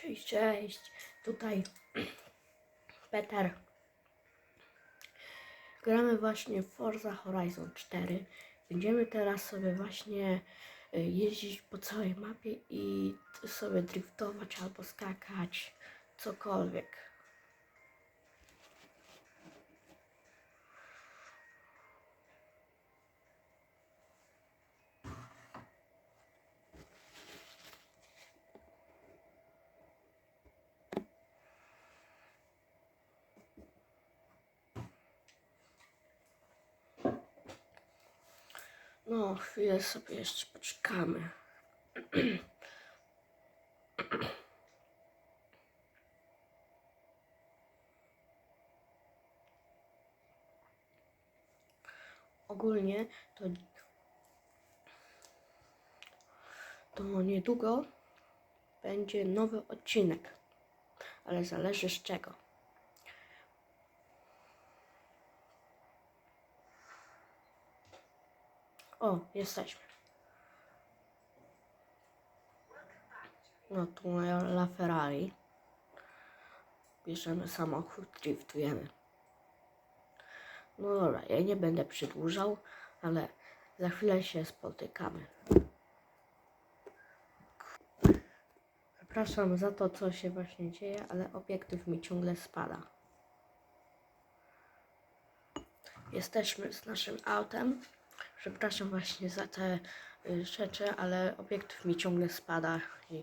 Cześć, cześć. Tutaj Peter. Gramy właśnie Forza Horizon 4. Będziemy teraz sobie właśnie y, jeździć po całej mapie i sobie driftować albo skakać, cokolwiek. No, chwilę sobie jeszcze poczekamy. Ogólnie to, to niedługo będzie nowy odcinek, ale zależy z czego. O, jesteśmy. No tu La Ferrari. Bierzemy samochód, driftujemy. No dobra, ja nie będę przedłużał, ale za chwilę się spotykamy. Przepraszam za to, co się właśnie dzieje, ale obiektyw mi ciągle spada. Jesteśmy z naszym autem. Przepraszam właśnie za te y, rzeczy, ale obiektyw mi ciągle spada i...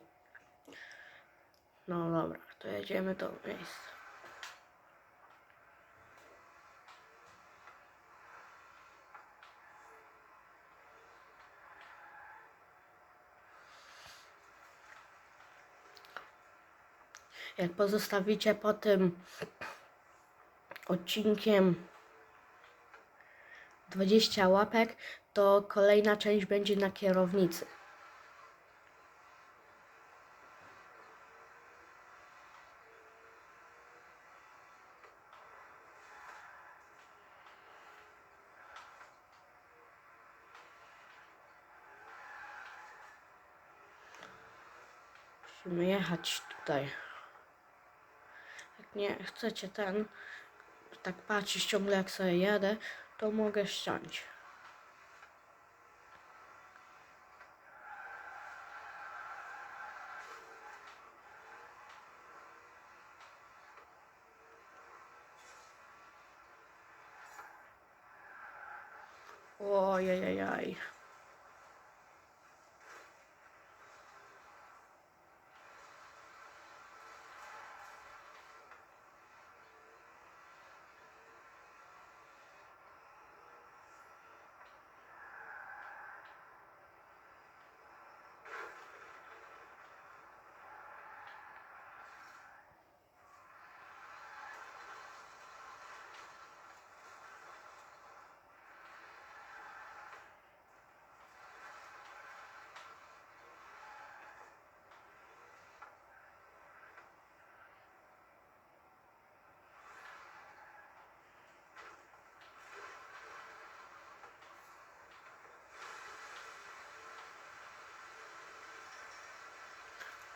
No dobra, to jedziemy do miejsca. Jak pozostawicie po tym odcinkiem 20 łapek, to kolejna część będzie na kierownicy. Musimy jechać tutaj. Jak nie chcecie ten, tak patrzeć ciągle jak sobie jadę, to mogę ściąć. Ojej,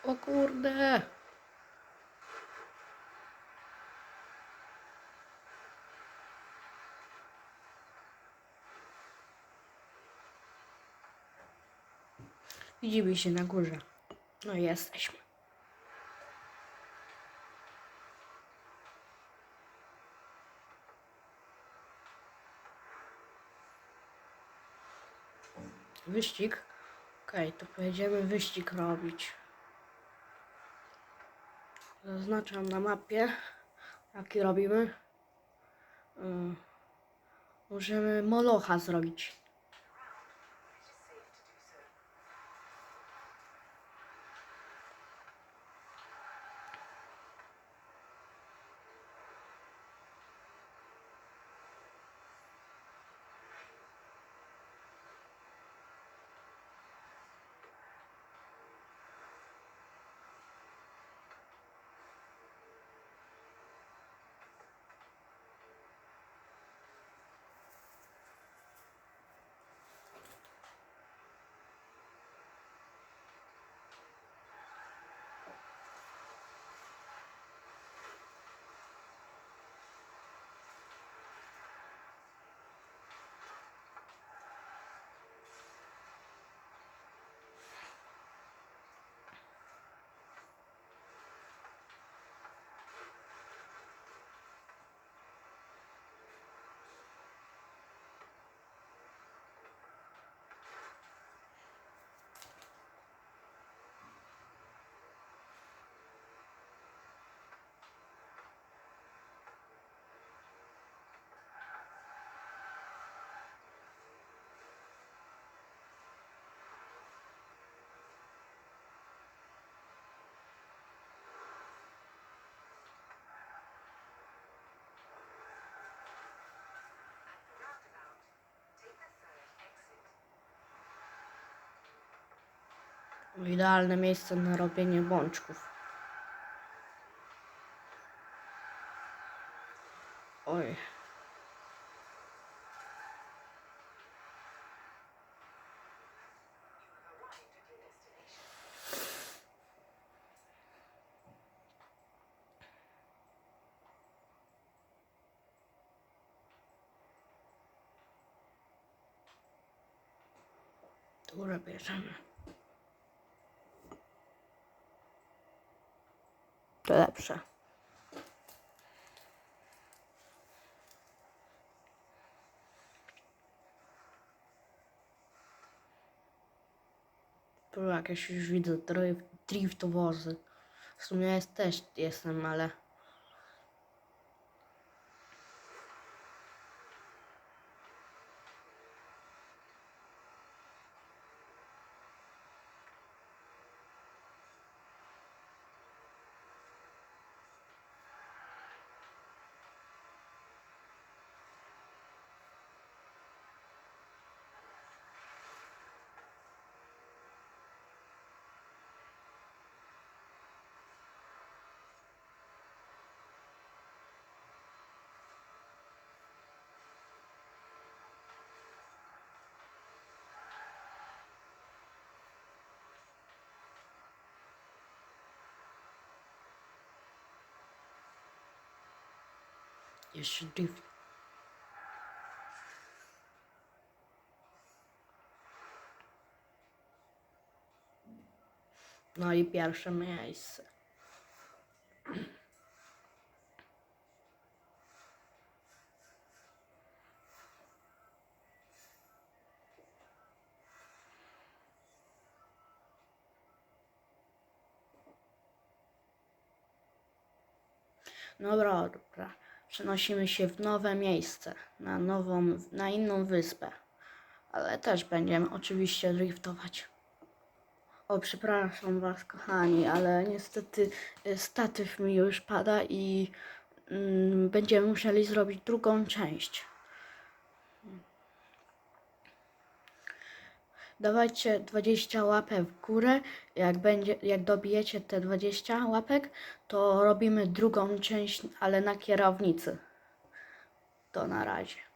O kurde. Widzimy się na górze. No jesteśmy. Wyścig. Okej, to pojedziemy wyścig robić. Zaznaczam na mapie, jaki robimy. Y, Możemy molocha zrobić. Idealne miejsce na robienie bączków. Oj. Które bierzemy? To lepsze. Tu jakieś już widzę drift, driftwozy. W sumie jest też jestem, ale jeszcze drift. No i pierwsze miejsce. Dobra, dobra. Przenosimy się w nowe miejsce, na nową, na inną wyspę. Ale też będziemy oczywiście driftować. O, przepraszam Was, kochani, ale niestety y, statyw mi już pada i mm, będziemy musieli zrobić drugą część. Dawajcie 20 łapek w górę. Jak, będzie, jak dobijecie te 20 łapek, to robimy drugą część, ale na kierownicy. To na razie.